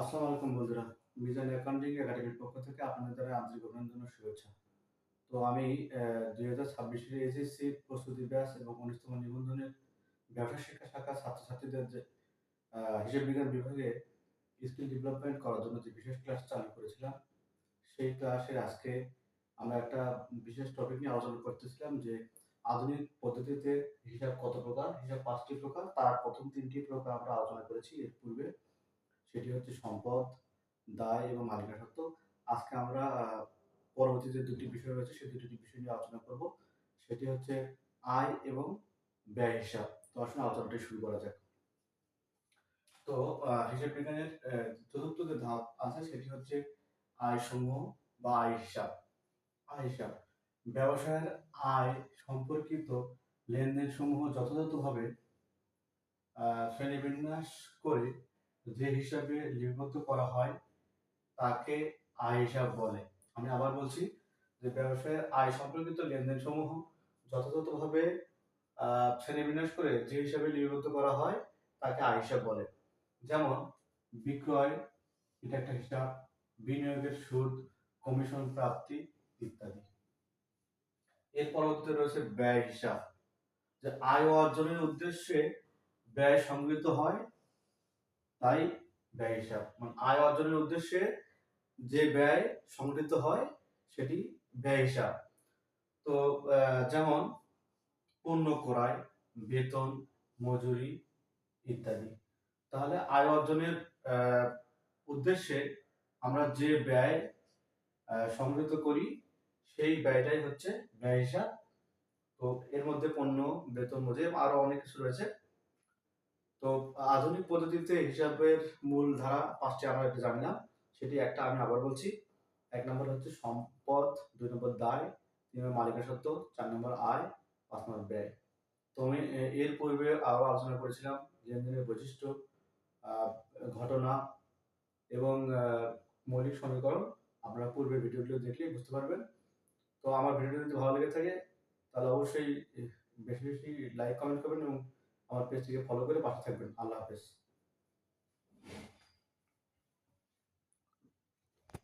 আসসালামু আলাইকুম বন্ধুরা। মিজান অ্যাকাউন্টিং একাডেমির পক্ষ থেকে আপনাদের দ্বারা আন্তরিক অভিনন্দন ও শুভেচ্ছা। তো আমি দুই হাজার ছাব্বিশের এসএসসি প্রস্তুতি ব্যাস এবং উনিশতম নিবন্ধনের ব্যবসা শিক্ষা শাখা ছাত্রছাত্রীদের যে হিসাব বিজ্ঞান বিভাগে স্কিল ডেভেলপমেন্ট করার জন্য যে বিশেষ ক্লাস চালু করেছিলাম, সেই ক্লাসের আজকে আমরা একটা বিশেষ টপিক নিয়ে আলোচনা করতেছিলাম যে, আধুনিক পদ্ধতিতে হিসাব কত প্রকার, হিসাব পাঁচটি প্রকার, তার প্রথম তিনটি প্রকার আমরা আলোচনা করেছি এর পূর্বে। সেটি হচ্ছে সম্পদ, দায় এবং মালিকানা সত্ত্ব আজকে আমরা পরবর্তী যে দুটি বিষয় রয়েছে সেই দুটি বিষয় নিয়ে আলোচনা করব। সেটি হচ্ছে আয় এবং ব্যয় হিসাব। তো আসলে আলোচনাটি শুরু করা যাক। তো হিসাব বিজ্ঞানের চতুর্থ যে ধাপ আছে সেটি হচ্ছে আয় সমূহ বা আয় হিসাব। আয় হিসাব। ব্যবসায়ের আয় সম্পর্কিত লেনদেন সমূহ যথাযথভাবে শ্রেণীবিন্যাস করে যে হিসাবে লিপিবদ্ধ করা হয়, তাকে আয় হিসাব বলে। আমি আবার বলছি যে ব্যবসায়ের আয় সম্পর্কিত লেনদেন সমূহ যথাযথভাবে শ্রেণীবিন্যাস করে যে হিসাবে লিপিবদ্ধ করা হয়, তাকে আয় হিসাব বলে। যেমন, বিক্রয়, এটা একটা হিসাব, বিনিয়োগের সুদ, কমিশন প্রাপ্তি ইত্যাদি। এর পরবর্তীতে রয়েছে ব্যয় হিসাব। যে আয় অর্জনের উদ্দেশ্যে ব্যয় সংগৃহীত হয় তাই ব্যয় হিসাব। মানে আয় অর্জনের উদ্দেশ্যে যে ব্যয় সংগৃহীত হয়, সেটি ব্যয় হিসাব। তো যেমন পণ্য ক্রয়, বেতন, মজুরি ইত্যাদি। তাহলে আয় অর্জনের উদ্দেশ্যে আমরা যে ব্যয় সংগৃহীত করি, সেই ব্যয়টাই হচ্ছে ব্যয় হিসাব। তো, এর মধ্যে পণ্য, বেতন, মজুরি আরও অনেক কিছু রয়েছে। তো আধুনিক পদ্ধতিতে হিসাবের মূল ধারা পাঁচটি আমরা একটু জানি না সেটি একটা আমি আবার বলছি। এক নম্বর হচ্ছে সম্পদ, দুই নম্বর দায়, তিন নম্বর মালিকানা সত্ত্ব চার নম্বর আয়, পাঁচ নম্বর ব্যয়। তো আমি এর পূর্বে আরও আলোচনা করেছিলাম, লেনদেনের বৈশিষ্ট্য ঘটনা এবং মৌলিক সমীকরণ। আপনারা পূর্বের ভিডিওগুলো দেখলেই বুঝতে পারবেন। তো আমার ভিডিও যদি ভালো লেগে থাকে, তাহলে অবশ্যই বেশি বেশি লাইক, কমেন্ট করবেন এবং আমার পেজটিকে ফলো করে পাশে থাকবেন। আল্লাহ হাফেজ।